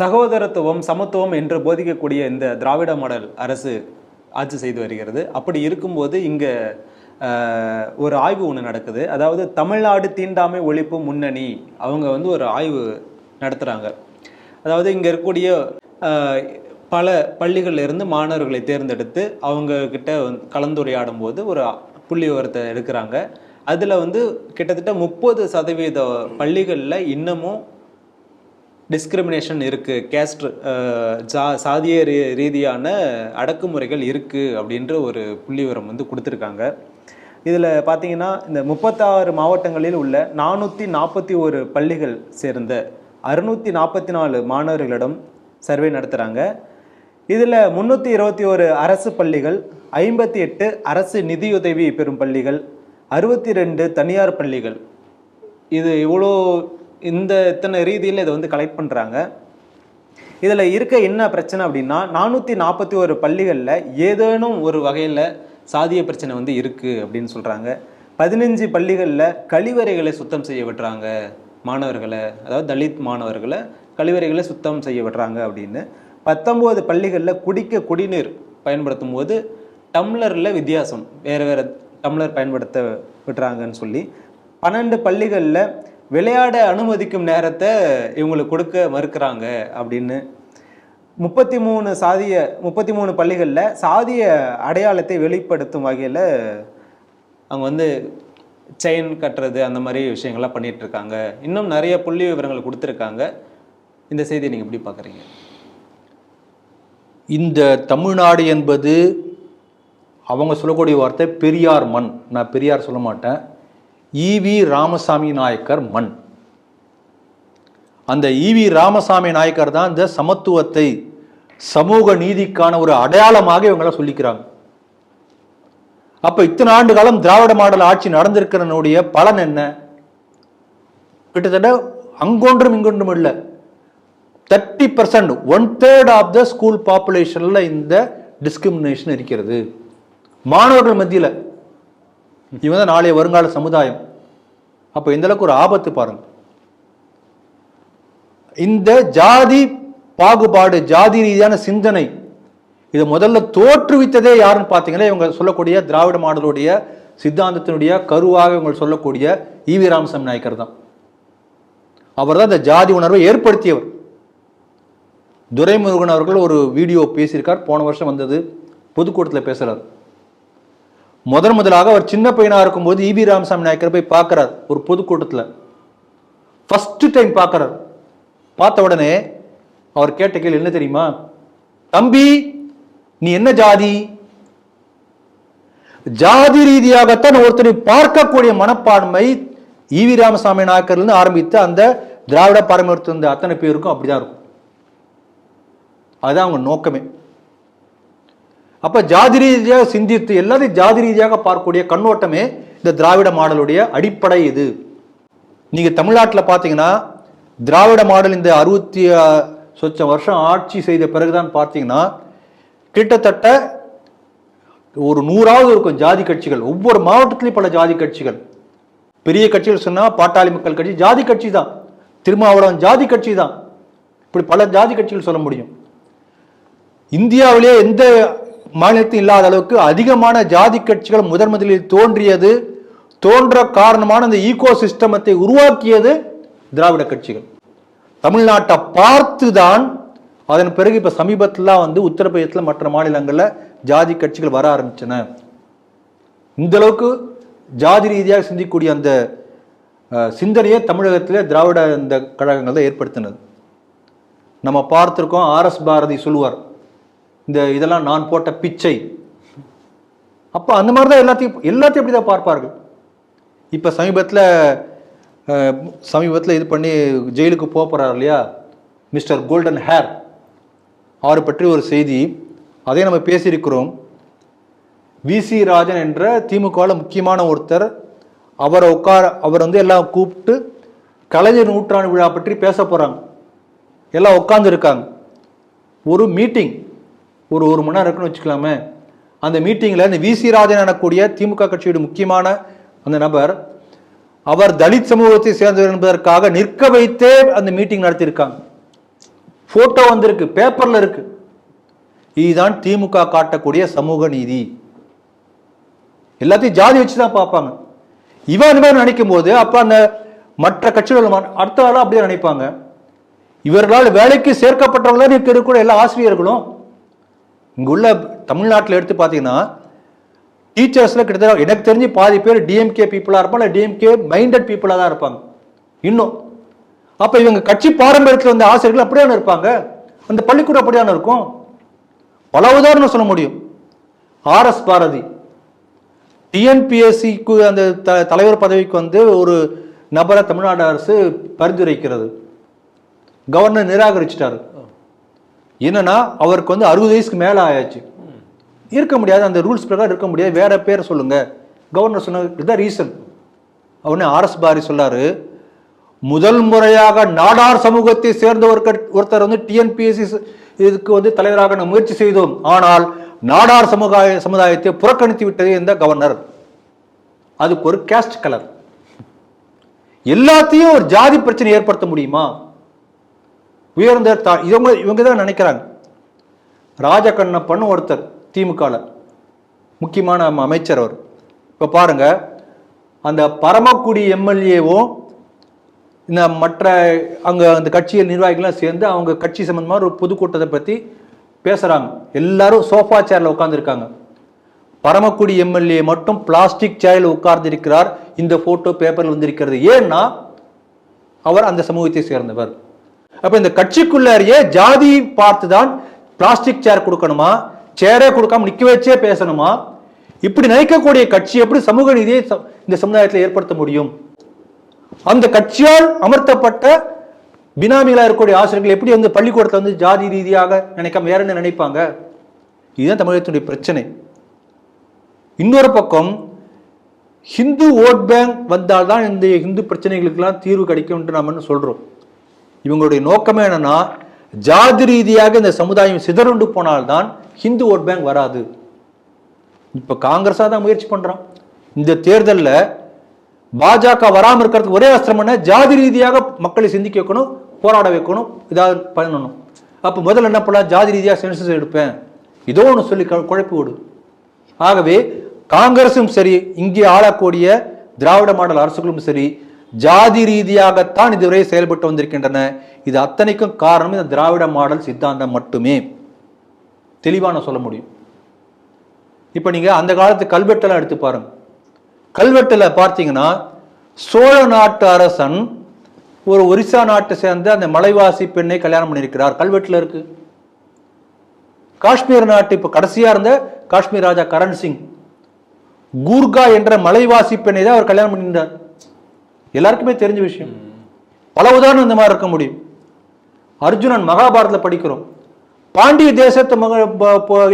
சகோதரத்துவம் சமத்துவம் என்று போதிக்கக்கூடிய இந்த திராவிட மாடல் அரசு ஆட்சி செய்து வருகிறது. அப்படி இருக்கும்போது இங்கே ஒரு ஆய்வு ஒன்று நடக்குது. அதாவது தமிழ்நாடு தீண்டாமை ஒழிப்பு முன்னணி அவங்க வந்து ஒரு ஆய்வு நடத்துகிறாங்க அதாவது இங்கே இருக்கக்கூடிய பல பள்ளிகளிலிருந்து மாணவர்களை தேர்ந்தெடுத்து அவங்கக்கிட்ட வந்து கலந்துரையாடும் போது ஒரு புள்ளி விவரத்தை எடுக்கிறாங்க. அதில் வந்து கிட்டத்தட்ட முப்பது சதவீத பள்ளிகளில் இன்னமும் டிஸ்கிரிமினேஷன் இருக்குது கேஸ்ட் ஜா சாதிய ரீ ரீதியான அடக்குமுறைகள் இருக்குது அப்படின்ற ஒரு புள்ளி விவரம் வந்து கொடுத்துருக்காங்க. இதில் பார்த்தீங்கன்னா இந்த முப்பத்தாறு மாவட்டங்களில் உள்ள நானூற்றி நாற்பத்தி ஒரு பள்ளிகள் சேர்ந்த அறுநூற்றி நாற்பத்தி நாலு மாணவர்களிடம் சர்வே நடத்துகிறாங்க இதில் முந்நூற்றி இருபத்தி ஒரு அரசு பள்ளிகள் ஐம்பத்தி எட்டு அரசு நிதியுதவி பெறும் பள்ளிகள் அறுபத்தி ரெண்டு தனியார் பள்ளிகள். இது இவ்வளோ இந்த இத்தனை ரீதியில் இதை வந்து கலெக்ட் பண்ணுறாங்க இதில் இருக்க என்ன பிரச்சனை அப்படின்னா நானூற்றி நாற்பத்தி ஒரு பள்ளிகளில் ஏதேனும் ஒரு வகையில் சாதிய பிரச்சனை வந்து இருக்குது அப்படின்னு சொல்கிறாங்க பதினஞ்சு பள்ளிகளில் கழிவறைகளை சுத்தம் செய்ய விடுறாங்க மாணவர்களை அதாவது தலித் மாணவர்களை கழிவறைகளை சுத்தம் செய்ய விடுறாங்க அப்படின்னு. பத்தொம்போது பள்ளிகளில் குடிக்க குடிநீர் பயன்படுத்தும் போது டம்ளரில் வித்தியாசம் வேறு வேறு டம்ளர் பயன்படுத்த விடுறாங்கன்னு சொல்லி. பன்னெண்டு பள்ளிகளில் விளையாட அனுமதிக்கும் நேரத்தை இவங்களுக்கு கொடுக்க மறுக்கிறாங்க அப்படின்னு முப்பத்தி மூணு சாதிய முப்பத்தி மூணு பள்ளிகளில் சாதிய அடையாளத்தை வெளிப்படுத்தும் வகையில் அவங்க வந்து செயின் கட்டுறது அந்த மாதிரி விஷயங்கள்லாம் பண்ணிகிட்ருக்காங்க இன்னும் நிறைய புள்ளி விவரங்கள் கொடுத்துருக்காங்க. இந்த செய்தியை நீங்கள் எப்படி பார்க்குறீங்க? இந்த தமிழ்நாடு என்பது அவங்க சொல்லக்கூடிய வார்த்தை பெரியார் மண். நான் பெரியார் சொல்ல மாட்டேன். ஈவி ராமசாமி நாயக்கர் மண். அந்த ஈவி ராமசாமி நாயக்கர் தான் இந்த சமத்துவத்தை சமூக நீதிக்கான ஒரு அடையாளமாக இவங்களாம் சொல்லிக்கிறாங்க. அப்ப இத்தனை ஆண்டு காலம் திராவிட மாடல் ஆட்சி நடந்திருக்கிறனுடைய பலன் என்ன? கிட்டத்தட்ட அங்கொன்றும் இங்கொன்றும் இல்லை. Thirty percent one third of the school பாப்புலேஷனில் இந்த டிஸ்கிரிமினேஷன் இருக்கிறது. மாணவர்கள் மத்தியில் இவன் தான் நாளைய வருங்கால சமுதாயம். அப்போ இந்த அளவுக்கு ஒரு ஆபத்து பாருங்க. இந்த ஜாதி பாகுபாடு ஜாதி ரீதியான சிந்தனை இதை முதல்ல தோற்றுவித்ததே யாருன்னு பார்த்தீங்கன்னா இவங்க சொல்லக்கூடிய திராவிட மாடலுடைய சித்தாந்தத்தினுடைய கருவாக இவங்க சொல்லக்கூடிய ஈவி ராமசாமி நாயக்கர் தான். அவர் தான் இந்த ஜாதி உணர்வை ஏற்படுத்தியவர். துரைமுருகன் அவர்கள் ஒரு வீடியோ பேசியிருக்கார். போன வருஷம் வந்தது. பொதுக்கூட்டத்தில் பேசுகிறார் முதன் முதலாக அவர் சின்ன பையனா இருக்கும்போது இபி ராமசாமி நாயக்கர் போய் பார்க்குறார் ஒரு பொதுக்கூட்டத்தில். ஃபர்ஸ்ட் டைம் பார்க்குறார். பார்த்த உடனே அவர் கேட்ட கேள்வி என்ன தெரியுமா? தம்பி நீ என்ன ஜாதி? ஜாதி ரீதியாகத்தான் ஒருத்தரை பார்க்கக்கூடிய மனப்பான்மை ஈவி ராமசாமி நாயக்கர்லேருந்து ஆரம்பித்து அந்த திராவிட பாரம்பரியத்தில் இருந்த அத்தனை பேருக்கும் அப்படிதான் இருக்கும். அதுதான் அவங்க நோக்கமே. அப்போ ஜாதி ரீதியாக சிந்தித்து எல்லாத்தையும் ஜாதி ரீதியாக பார்க்கக்கூடிய கண்ணோட்டமே இந்த திராவிட மாடலுடைய அடிப்படை இது. நீங்கள் தமிழ்நாட்டில் பார்த்தீங்கன்னா திராவிட மாடல் இந்த அறுபத்தி சொச்ச வருஷம் ஆட்சி செய்த பிறகுதான் பார்த்தீங்கன்னா கிட்டத்தட்ட ஒரு நூறாவது இருக்கும் ஜாதி கட்சிகள். ஒவ்வொரு மாவட்டத்திலையும் பல ஜாதி கட்சிகள். பெரிய கட்சிகள் சொன்னால் பாட்டாளி மக்கள் கட்சி ஜாதி கட்சி தான். திருமாவளவன் ஜாதி கட்சி தான். இப்படி பல ஜாதி கட்சிகள் சொல்ல முடியும். இந்தியாவிலே எந்த மாநிலத்தில் இல்லாத அளவுக்கு அதிகமான ஜாதி கட்சிகள் முதன் முதலில் தோன்றியது. தோன்ற காரணமான இந்த ஈகோ சிஸ்டமத்தை உருவாக்கியது திராவிட கட்சிகள். தமிழ்நாட்டை பார்த்து தான் அதன் பிறகு இப்போ சமீபத்தில்லாம் வந்து உத்தரப்பிரதேசத்தில் மற்ற மாநிலங்களில் ஜாதி கட்சிகள் வர ஆரம்பிச்சன. இந்த அளவுக்கு ஜாதி ரீதியாக சிந்திக்கக்கூடிய அந்த சிந்தனையை தமிழகத்தில் திராவிட இந்த கழகங்கள் தான் ஏற்படுத்தினது. நம்ம பார்த்துருக்கோம் ஆர்எஸ் பாரதி சொல்லுவார் இந்த இதெல்லாம் நான் போட்ட பிச்சை. அப்போ அந்த மாதிரி தான் எல்லாத்தையும் எல்லாத்தையும் அப்படி தான் பார்ப்பார்கள். இப்போ சமீபத்தில் சமீபத்தில் இது பண்ணி ஜெயிலுக்கு போக போகிறார் இல்லையா? Mister golden hair. அவரை பற்றி ஒரு செய்தி. அதே நம்ம பேசியிருக்கிறோம். விசி ராஜன் என்ற திமுகவில் முக்கியமான ஒருத்தர். அவரை உட்கார அவர் வந்து எல்லாம் கூப்பிட்டு கலைஞர் நூற்றாண்டு விழா பற்றி பேச போகிறாங்க எல்லாம் உட்காந்துருக்காங்க ஒரு மீட்டிங். ஒரு ஒரு மணி நேரம் இருக்குன்னு வச்சுக்கலாமே. அந்த மீட்டிங்கில் இந்த விசி ராஜன் எனக்கூடிய திமுக கட்சியோட முக்கியமான அந்த நபர் அவர் தலித் சமூகத்தை சேர்ந்தவர் என்பதற்காக நிற்க வைத்தே அந்த மீட்டிங் நடத்தியிருக்காங்க. போட்டோ வந்திருக்கு பேப்பரில் இருக்கு. இதுதான் திமுக காட்டக்கூடிய சமூக நீதி. எல்லாத்தையும் ஜாதி வச்சு தான் பார்ப்பாங்க. இவன் இந்த மாதிரி நினைக்கும் போது அப்ப அந்த மற்ற கட்சிகள் ம- அடுத்த ஆளும் அப்படியே நினைப்பாங்க. இவர்களால் வேலைக்கு சேர்க்கப்பட்டவங்க தான் எல்லா ஆசிரியர்களும் இங்குள்ள தமிழ்நாட்டில் எடுத்து பார்த்தீங்கன்னா டீச்சர்ஸில் கிட்டத்தட்ட எனக்கு தெரிஞ்சு பாதி பேர் டிஎம்கே பீப்புளாக இருப்பாங்க டிஎம்கே மைண்டட் பீப்புளாக தான் இருப்பாங்க. இன்னும். அப்போ இவங்க கட்சி பாரம்பரியத்தில் வந்த ஆசிரியர்கள் அப்படியான இருப்பாங்க? அந்த பள்ளிக்கூடம் அப்படியான இருக்கும்? பல உதாரணம் சொல்ல முடியும். R S Bharathi. டிஎன்பிஎஸ்சிக்கு அந்த த- தலைவர் பதவிக்கு வந்து ஒரு நபரை தமிழ்நாடு அரசு பரிந்துரைக்கிறது. கவர்னர் நிராகரிச்சிட்டாரு. என்னன்னா அவருக்கு வந்து அறுபது வயசுக்கு மேல ஆயாச்சு. இருக்க முடியாது அந்த ரூல்ஸ் பிரகாரம் இருக்க முடியாது. வேற பேர் சொல்லுங்க. கவர்னர் சொன்ன இதுதான் ரீசன் அவனே ஆர்எஸ் பாரி சொல்லாரு முதல் முறையாக நாடார் சமூகத்தை சேர்ந்த ஒரு கட்- ஒருத்தர் வந்து டிஎன்பிஎஸ்சி இதுக்கு வந்து தலைவராக நாம் முயற்சி செய்தோம். ஆனால் நாடார் சமுதாய சமுதாயத்தை புறக்கணித்து விட்டது இந்த கவர்னர். அதுக்கு ஒரு கேஸ்ட் கலர் எல்லாத்தையும் ஒரு ஜாதி பிரச்சனை ஏற்படுத்த முடியுமா? உயர்ந்த தா இவங்க இவங்க தான் நினைக்கிறாங்க. ராஜகண்ணப்பன் ஒருத்தர் திமுகவில் முக்கியமான அமைச்சர் அவர். இப்போ பாருங்க அந்த பரமக்குடி எம்எல்ஏவும் இந்த மற்ற அங்கே அந்த கட்சியில் நிர்வாகிகள்லாம் சேர்ந்து அவங்க கட்சி சம்மந்தமாக ஒரு பொதுக்கூட்டத்தை பற்றி பேசுகிறாங்க எல்லாரும் சோஃபா சேரில் உட்காந்துருக்காங்க பரமக்குடி எம்எல்ஏ மட்டும் பிளாஸ்டிக் சேரில் உட்கார்ந்திருக்கிறார். இந்த ஃபோட்டோ பேப்பரில் வந்திருக்கிறது. ஏன்னா அவர் அந்த சமூகத்தை சேர்ந்தவர். அப்ப இந்த கட்சிக்குள்ளாரியே ஜாதி பார்த்து தான் பிளாஸ்டிக் சேர் கொடுக்கணுமா சேரே கொடுக்காம நிக்க வச்சே பேசணுமா? இப்படி நினைக்கக்கூடிய கட்சி எப்படி சமூக நீதியை ச- இந்த சமுதாயத்தில் ஏற்படுத்த முடியும்? அந்த கட்சியால் அமர்த்தப்பட்ட பினாமிகளாக இருக்கக்கூடிய ஆசிரியர்கள் எப்படி வந்து பள்ளிக்கூடத்தில் வந்து ஜாதி ரீதியாக நினைக்காம வேற என்ன நினைப்பாங்க? இதுதான் தமிழகத்தினுடைய பிரச்சனை. இன்னொரு பக்கம் ஹிந்து ஓட் பேங்க் வந்தால்தான் இந்த ஹிந்து பிரச்சனைகளுக்கெல்லாம் தீர்வு கிடைக்கும் என்று நாம சொல்றோம்? இவங்களுடைய நோக்கமே என்னன்னா ஜாதி ரீதியாக இந்த சமுதாயம் சிதறுண்டு போனால்தான் ஹிந்து ஓட் பேங்க் வராது. இப்ப காங்கிரஸா தான் முயற்சி பண்றான். இந்த தேர்தலில் பாஜக வராமல் இருக்கிறதுக்கு ஒரே அஸ்திரம் என்ன? ஜாதி ரீதியாக மக்களை சிந்திக்க வைக்கணும் போராட வைக்கணும் இதாவது பண்ணணும். அப்போ முதல்ல என்ன பண்ணலாம்? ஜாதி ரீதியாக சென்சஸ் எடுப்பேன். இதோ ஒன்று சொல்லி குழப்பி விடு. ஆகவே காங்கிரசும் சரி இங்கே ஆளக்கூடிய திராவிட மாடல் அரசுகளும் சரி ஜாதி ரீதியாகத்தான் இதுவரை செயல்பட்டு வந்திருக்கின்றன. இது அத்தனைக்கும் காரணம் இந்த திராவிட மாடல் சித்தாந்தம் மட்டுமே. தெளிவாக நான் சொல்ல முடியும். இப்போ நீங்கள் அந்த காலத்து கல்வெட்டெல்லாம் எடுத்து பாருங்க. கல்வெட்டில் பார்த்தீங்கன்னா சோழ நாட்டு அரசன் ஒரு ஒரிசா நாட்டை சேர்ந்த அந்த மலைவாசி பெண்ணை கல்யாணம் பண்ணியிருக்கிறார். கல்வெட்டில் இருக்கு. காஷ்மீர் நாட்டு இப்போ கடைசியாக இருந்த காஷ்மீர் ராஜா கரண் சிங். கூர்கா என்ற மலைவாசி பெண்ணை தான் அவர் கல்யாணம் பண்ணியிருந்தார். எல்லாருக்குமே தெரிஞ்ச விஷயம். பல உதாரணம் இந்த மாதிரி இருக்க முடியும். அர்ஜுனன் மகாபாரதத்துல படிக்கிறோம். பாண்டிய தேசத்து மக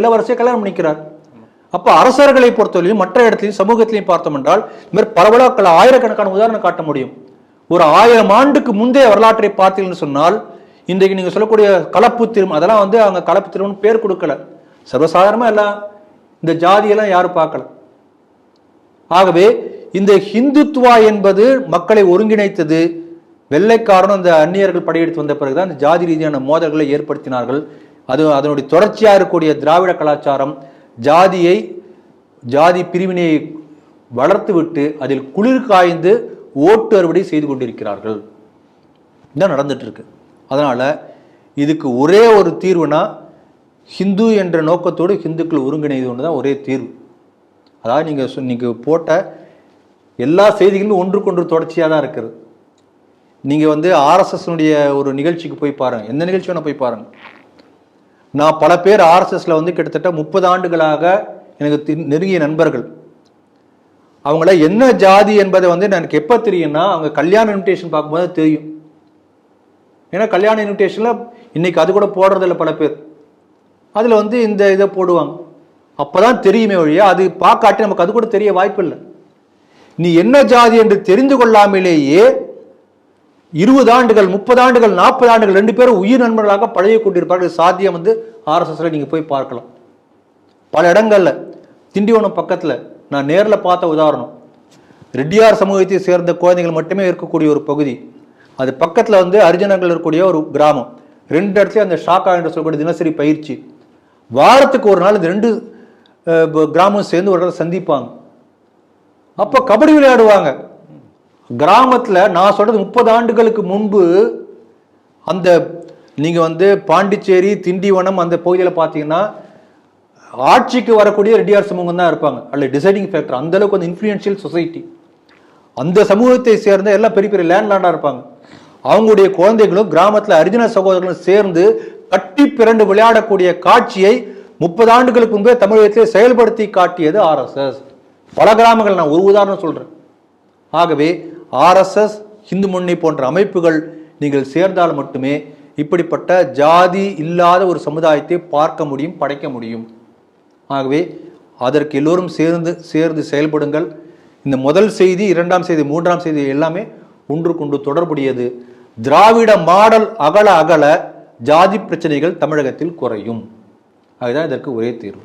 இளவரசியை கல்யாணம் பண்ணிக்கிறார். அப்ப அரசர்களை பொறுத்தவரையும் மற்ற இடத்துலையும் சமூகத்திலையும் பார்த்தோம் என்றால் இந்த மாதிரி பரவலாக்கள் ஆயிரக்கணக்கான உதாரணம் காட்ட முடியும். ஒரு ஆயிரம் ஆண்டுக்கு முந்தைய வரலாற்றை பார்த்தீங்கன்னு சொன்னால் இன்றைக்கு நீங்க சொல்லக்கூடிய கலப்பு திருமணம் அதெல்லாம் வந்து அவங்க கலப்பு திருமணம் பேர் கொடுக்கல. சர்வசாதாரணமாக எல்லாம் இந்த ஜாதியெல்லாம் யாரும் பார்க்கல. ஆகவே இந்த ஹிந்துத்துவா என்பது மக்களை ஒருங்கிணைத்தது. வெள்ளைக்காரனும் அந்த அந்நியர்கள் படையெடுத்து வந்த பிறகுதான் இந்த ஜாதி ரீதியான மோதல்களை ஏற்படுத்தினார்கள். அது அதனுடைய தொடர்ச்சியாக இருக்கக்கூடிய திராவிட கலாச்சாரம் ஜாதியை ஜாதி பிரிவினையை வளர்த்துவிட்டு அதில் குளிர் காய்ந்து ஓட்டு அறுவடை செய்து கொண்டிருக்கிறார்கள். இதான் நடந்துட்டு இருக்கு அதனால இதுக்கு ஒரே ஒரு தீர்வுனா ஹிந்து என்ற நோக்கத்தோடு ஹிந்துக்கள் ஒருங்கிணைது ஒன்று தான் ஒரே தீர்வு. அதாவது நீங்கள் நீங்கள் போட்ட எல்லா செய்திகளும் ஒன்றுக்கொன்று தொடர்ச்சியாக தான் இருக்குது. நீங்கள் வந்து ஆர்எஸ்எஸ்னுடைய ஒரு நிகழ்ச்சிக்கு போய் பாருங்க. எந்த நிகழ்ச்சி வேணால் போய் பாருங்க. நான் பல பேர் ஆர்எஸ்எஸில் வந்து கிட்டத்தட்ட முப்பது ஆண்டுகளாக எனக்கு தி- நெருங்கிய நண்பர்கள். அவங்கள என்ன ஜாதி என்பதை வந்து எனக்கு எப்போ தெரியும்னா அவங்க கல்யாண இன்விடேஷன் பார்க்கும்போது தெரியும். ஏன்னா கல்யாண இன்விடேஷனில் இன்னைக்கு அது கூட போடுறதில்ல பல பேர். அதில் வந்து இந்த இதை போடுவாங்க. அப்பதான் தெரியுமே ஒழிய அது பார்க்காட்டி நமக்கு அது கூட தெரிய வாய்ப்பில்லை. நீ என்ன ஜாதி என்று தெரிந்து கொள்ளாமலேயே இருபது ஆண்டுகள் முப்பது ஆண்டுகள் நாற்பது ஆண்டுகள் ரெண்டு பேரும் உயிர் நண்பர்களாக பழகி கொண்டிருப்பார்கள் சாத்தியம் வந்து ஆர்எஸ்எஸ்ல நீங்க போய் பார்க்கலாம். பல இடங்கள்ல திண்டிவனம் பக்கத்துல நான் நேரில் பார்த்த உதாரணம். ரெட்டியார் சமூகத்தை சேர்ந்த குழந்தைகள் மட்டுமே இருக்கக்கூடிய ஒரு பகுதி. அது பக்கத்தில் வந்து அரிஜனங்கள் இருக்கக்கூடிய ஒரு கிராமம். ரெண்டு இடத்துல அந்த ஷாக்கா என்று சொல்லக்கூடிய தினசரி பயிற்சி. வாரத்துக்கு ஒரு நாள் இந்த ரெண்டு கிராமம் சேர்ந்து ஒரு இடத்துல சந்திப்பாங்க. அப்போ கபடி விளையாடுவாங்க. கிராமத்தில் நான் சொல்கிறது முப்பது ஆண்டுகளுக்கு முன்பு அந்த நீங்கள் வந்து பாண்டிச்சேரி திண்டிவனம் அந்த பகுதியில் பார்த்தீங்கன்னா ஆட்சிக்கு வரக்கூடிய ரெட்டியார் சமூகம் தான் இருப்பாங்க. அல்ல டிசைடிங் ஃபேக்டர் அந்தளவுக்கு வந்து இன்ஃப்ளூயன்ஷியல் சொசைட்டி அந்த சமூகத்தை சேர்ந்த எல்லாம் பெரிய பெரிய லேண்ட்லாண்டாக இருப்பாங்க. அவங்களுடைய குழந்தைகளும் கிராமத்தில் அரிஜின சகோதரர்களும் சேர்ந்து கட்டி பிறண்டு விளையாடக்கூடிய காட்சியை முப்பது ஆண்டுகளுக்கு முன்பே தமிழகத்தில் செயல்படுத்தி காட்டியது ஆர்எஸ்எஸ் பல கிராமங்கள் நான் ஒரு உதாரணம் சொல்கிறேன் ஆகவே ஆர்எஸ்எஸ் இந்து முன்னணி போன்ற அமைப்புகள் நீங்கள் சேர்ந்தால் மட்டுமே இப்படிப்பட்ட ஜாதி இல்லாத ஒரு சமுதாயத்தை பார்க்க முடியும் படைக்க முடியும். ஆகவே அதற்கு எல்லோரும் சேர்ந்து சேர்ந்து செயல்படுங்கள். இந்த முதல் செய்தி இரண்டாம் செய்தி மூன்றாம் செய்தி எல்லாமே ஒன்று கொண்டு தொடர்புடையது. திராவிட மாடல் அகல அகல ஜாதி பிரச்சனைகள் தமிழகத்தில் குறையும். அதுதான் இதற்கு ஒரே தீர்வு.